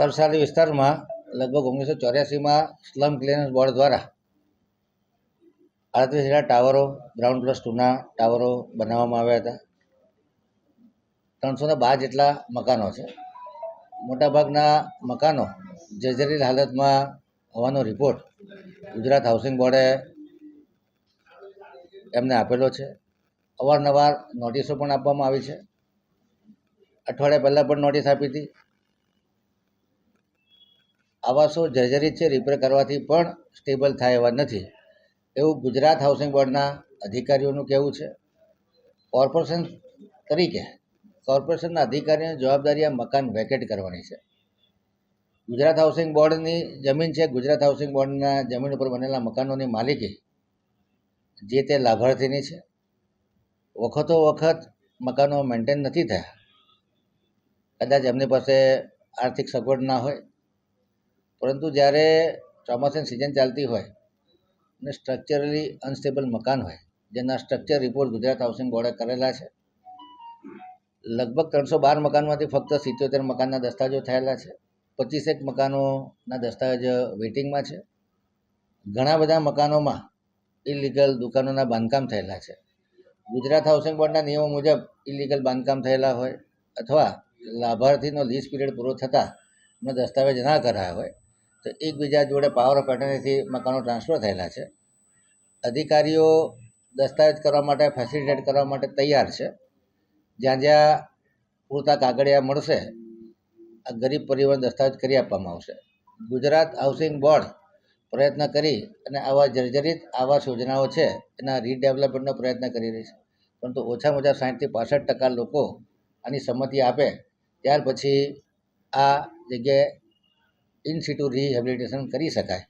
તરસાલી વિસ્તારમાં લગભગ ઓગણીસો ચોર્યાસીમાં સ્લમ ક્લિયરન્સ બોર્ડ દ્વારા આડત્રીસ હજાર ટાવરો, ગ્રાઉન્ડ પ્લસ ટુના ટાવરો બનાવવામાં આવ્યા હતા. ત્રણસો ને બાર જેટલા મકાનો છે. મોટાભાગના મકાનો જર્જરિત હાલતમાં હોવાનો રિપોર્ટ ગુજરાત હાઉસિંગ બોર્ડે એમને આપેલો છે. અવારનવાર નોટિસો પણ આપવામાં આવી છે. અઠવાડિયા પહેલાં પણ નોટિસ આપી હતી. આવાસો જર્જરિત છે રિપેર કરવાથી પણ સ્ટેબલ થાય એવા નથી. એવું ગુજરાત હાઉસિંગ બોર્ડના અધિકારીઓનું કહેવું છે. કોર્પોરેશન તરીકે કોર્પોરેશનના અધિકારીઓની જવાબદારી આ મકાન વેકેટ કરવાની છે. ગુજરાત હાઉસિંગ બોર્ડની જમીન છે, ગુજરાત હાઉસિંગ બોર્ડના જમીન ઉપર બનેલા મકાનોની માલિકી જે તે લાભાર્થીની છે. વખતો વખત મકાનો મેન્ટેન નથી થયા. કદાચ એમની પાસે આર્થિક સગવડ ના હોય. પરંતુ જ્યારે ચોમાસાની સિઝન ચાલતી હોય અને સ્ટ્રક્ચરલી અનસ્ટેબલ મકાન હોય, જેના સ્ટ્રક્ચર રિપોર્ટ ગુજરાત હાઉસિંગ બોર્ડે કરેલા છે, લગભગ ત્રણસો બાર મકાનમાંથી ફક્ત સિત્યોતેર મકાનના દસ્તાવેજો થયેલા છે, પચીસેક મકાનોના દસ્તાવેજ વેઇટિંગમાં છે. ઘણા બધા મકાનોમાં ઇલીગલ દુકાનોના બાંધકામ થયેલા છે. ગુજરાત હાઉસિંગ બોર્ડના નિયમો મુજબ ઇલીગલ બાંધકામ થયેલા હોય અથવા લાભાર્થીનો લીઝ પીરિયડ પૂરો થતાં એમનો દસ્તાવેજ ના કરાયા હોય તો એકબીજા જોડે પાવર ઓફ એટર્નીથી મકાનો ટ્રાન્સફર થયેલા છે. અધિકારીઓ દસ્તાવેજ કરવા માટે ફેસિલિટેટ કરવા માટે તૈયાર છે. જ્યાં જ્યાં પૂરતા કાગળિયા મળશે, આ ગરીબ પરિવહન દસ્તાવેજ કરી આપવામાં આવશે. ગુજરાત હાઉસિંગ બોર્ડ પ્રયત્ન કરી અને આવા જર્જરિત આવાસ યોજનાઓ છે, એના રીડેવલપમેન્ટનો પ્રયત્ન કરી રહી છે. પરંતુ ઓછામાં ઓછા સાઠથી પાસઠ ટકા લોકો આની સંમતિ આપે, ત્યાર પછી આ જગ્યાએ ઇન સીટુ રિહેબિલિટેશન કરી શકાય.